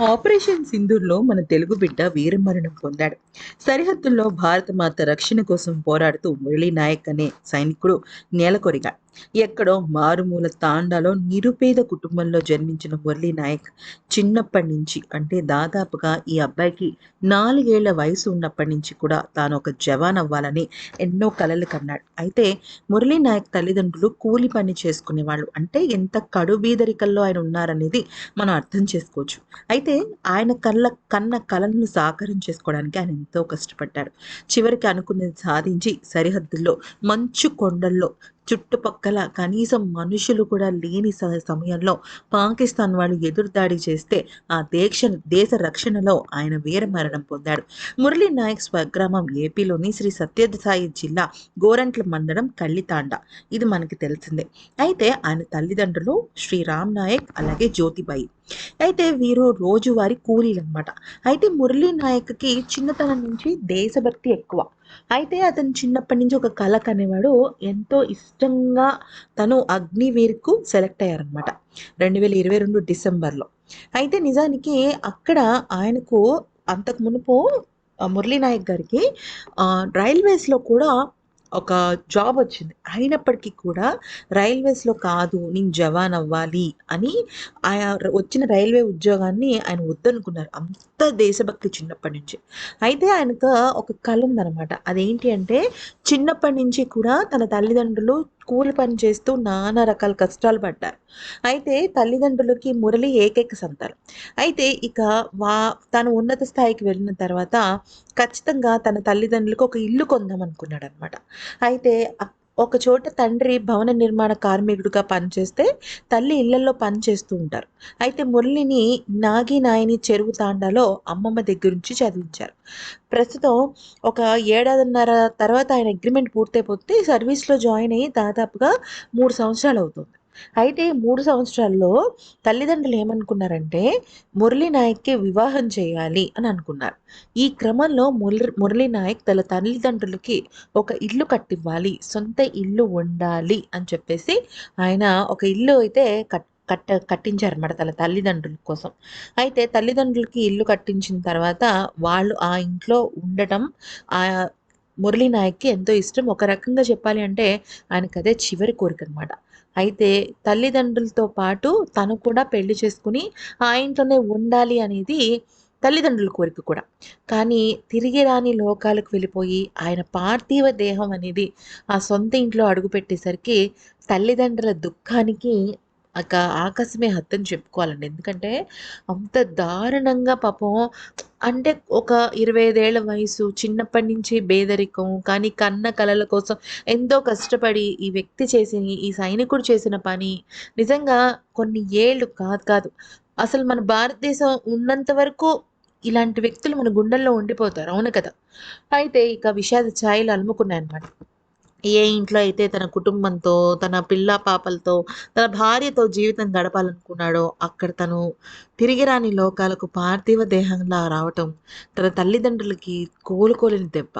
Operation సింధూర్లో మన తెలుగు బిడ్డ వీరమరణం పొందాడు. సరిహద్దుల్లో భారత మాత రక్షణ కోసం పోరాడుతూ మురళీ నాయక్ అనే సైనికుడు నేలకొరిగాడు. ఎక్కడో మారుమూల తాండాలో నిరుపేద కుటుంబంలో జన్మించిన మురళీ నాయక్ చిన్నప్పటి నుంచి అంటే దాదాపుగా ఈ అబ్బాయికి నాలుగేళ్ళ వయసు ఉన్నప్పటి నుంచి కూడా తాను ఒక జవాన్ అవ్వాలని ఎన్నో కలలు కన్నాడు. అయితే మురళీ నాయక్ తల్లిదండ్రులు కూలి పని చేసుకునేవాళ్ళు అంటే ఎంత కడుబీదరికల్లో ఆయన ఉన్నారనేది మనం అర్థం చేసుకోవచ్చు. అయితే ఆయన కళ్ళ కన్న కళలను సాకారం చేసుకోవడానికి ఆయన ఎంతో కష్టపడ్డాడు. చివరికి అనుకున్నది సాధించి సరిహద్దుల్లో మంచు కొండల్లో చుట్టుపక్కల కనీసం మనుషులు కూడా లేని స- సమయంలో పాకిస్తాన్ వాళ్ళు ఎదురుదాడి చేస్తే ఆ దేశ దేశ రక్షణలో ఆయన వీరమరణం పొందాడు. మురళీ నాయక్ స్వగ్రామం ఏపీలోని శ్రీ సత్యసాయి జిల్లా గోరంట్ల మండలం కళ్ళితాండ. ఇది మనకి తెలిసిందే. అయితే ఆయన తల్లిదండ్రులు శ్రీ రామ్ నాయక్ అలాగే జ్యోతిబాయి. అయితే వీరు రోజువారి కూలీలు అనమాట అయితే మురళీ నాయక్కి చిన్నతనం నుంచి దేశభక్తి ఎక్కువ. అయితే అతను చిన్నప్పటి నుంచి ఒక కళ కనేవాడు ఎంతో ఇష్టంగా తను అగ్నివీర్కు సెలెక్ట్ అయ్యారనమాట రెండు వేల ఇరవై రెండు డిసెంబర్లో. అయితే నిజానికి అక్కడ ఆయనకు అంతకు మునుపు ఆ, మురళీ నాయక్ గారికి రైల్వేస్లో కూడా ఒక జాబ్ వచ్చింది. అయినప్పటికీ కూడా రైల్వేస్లో కాదు నేను జవాన్ అవ్వాలి అని ఆయన వచ్చిన రైల్వే ఉద్యోగాన్ని ఆయన వద్దనుకున్నారు. అంత దేశభక్తి చిన్నప్పటి నుంచి. అయితే ఆయనకు ఒక కళ ఉందన్నమాట అదేంటి అంటే చిన్నప్పటి నుంచి కూడా తన తల్లిదండ్రులు కూలి పని చేస్తూ నానా రకాల కష్టాలు పడ్డారు. అయితే తల్లిదండ్రులకి మురళి ఏకైక సంతానం. అయితే ఇక వా తను ఉన్నత స్థాయికి వెళ్ళిన తర్వాత ఖచ్చితంగా తన తల్లిదండ్రులకు ఒక ఇల్లు కొందాం అనుకున్నాడు అనమాట అయితే ఒకచోట ఒక చోట తండ్రి భవన నిర్మాణ కార్మికుడిగా పనిచేస్తే తల్లి ఇళ్ళలో పనిచేస్తూ ఉంటారు. అయితే మురళిని నాగి నాయని చెరువు తాండాలో అమ్మమ్మ దగ్గర నుంచి చదివించారు. ప్రస్తుతం ఒక ఏడాదిన్నర తర్వాత ఆయన అగ్రిమెంట్ పూర్తయిపోతే సర్వీస్లో జాయిన్ అయ్యి దాదాపుగా మూడు సంవత్సరాలు అవుతుంది. అయితే మూడు సంవత్సరాల్లో తల్లిదండ్రులు ఏమనుకున్నారంటే మురళీ నాయక్కి వివాహం చేయాలి అని అనుకున్నారు. ఈ క్రమంలో మురళి మురళీ నాయక్ తన తల్లిదండ్రులకి ఒక ఇల్లు కట్టివ్వాలి సొంత ఇల్లు ఉండాలి అని చెప్పేసి ఆయన ఒక ఇల్లు అయితే కట్ కట్ట కట్టించారన్నమాట తన తల్లిదండ్రుల కోసం. అయితే తల్లిదండ్రులకి ఇల్లు కట్టించిన తర్వాత వాళ్ళు ఆ ఇంట్లో ఉండటం ఆ మురళీ నాయక్కి ఎంతో ఇష్టం. ఒక రకంగా చెప్పాలి అంటే ఆయనకు అదే చివరి కోరిక అనమాట అయితే తల్లిదండ్రులతో పాటు తను కూడా పెళ్ళి చేసుకుని ఆ ఇంట్లోనే ఉండాలి అనేది తల్లిదండ్రుల కోరిక కూడా. కానీ తిరిగి రాని లోకాలకు వెళ్ళిపోయి ఆయన పార్థివ దేహం అనేది ఆ సొంత ఇంట్లో అడుగుపెట్టేసరికి తల్లిదండ్రుల దుఃఖానికి ఒక ఆకాశమే హద్దని చెప్పుకోవాలండి. ఎందుకంటే అంత దారుణంగా పాపం అంటే ఒక ఇరవై ఐదేళ్ళ వయసు చిన్నప్పటి నుంచి పేదరికం కానీ కన్న కలల కోసం ఎంతో కష్టపడి ఈ వ్యక్తి చేసిన ఈ సైనికుడు చేసిన పని నిజంగా కొన్ని ఏళ్ళు కాదు కాదు. అసలు మన భారతదేశం ఉన్నంత వరకు ఇలాంటి వ్యక్తులు మన గుండెల్లో ఉండిపోతారు. అవును కదా? అయితే ఇక విషాద ఛాయలు అలుముకున్నాయన్నమాట. ఏ ఇంట్లో అయితే తన కుటుంబంతో తన పిల్ల పాపలతో తన భార్యతో జీవితం గడపాలనుకున్నాడో అక్కడ తను తిరిగిరాని లోకాలకు పార్థివ దేహంలా రావటం తన తల్లిదండ్రులకి కోలుకోలేని దెబ్బ.